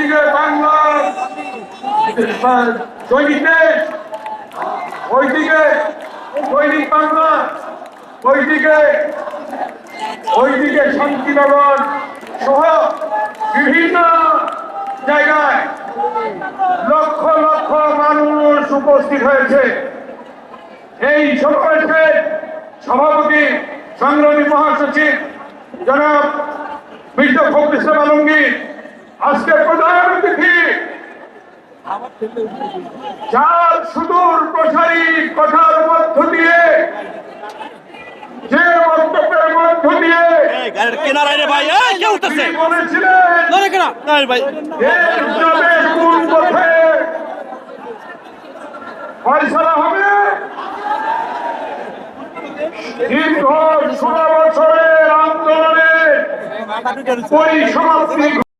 ওইদিকে বাংলার দৈনিক ওইদিকে দৈনিক বাংলা। ওইদিকে ওইদিকে শান্তিনগর সহ বিভিন্ন জায়গায় লক্ষ লক্ষ মানুষ উপস্থিত হয়েছে। এই সমাবেশের সভাপতি সংগ্রামী মহাসচিব জনাব মির্জা ফখর ইসলাম আলমগীর আজকে প্রধান অতিথি। যার সুদূর প্রসারী কথার মধ্য দিয়ে যে বক্তব্যের মধ্য দিয়ে কেনারায় ভাই কে উঠতেছে? বলেছিলেন ধরে ভাই। কোন পথে? ফয়সালা হবে? দীর্ঘ ষোলো বছরের আন্দোলনের পরিসমাপ্তি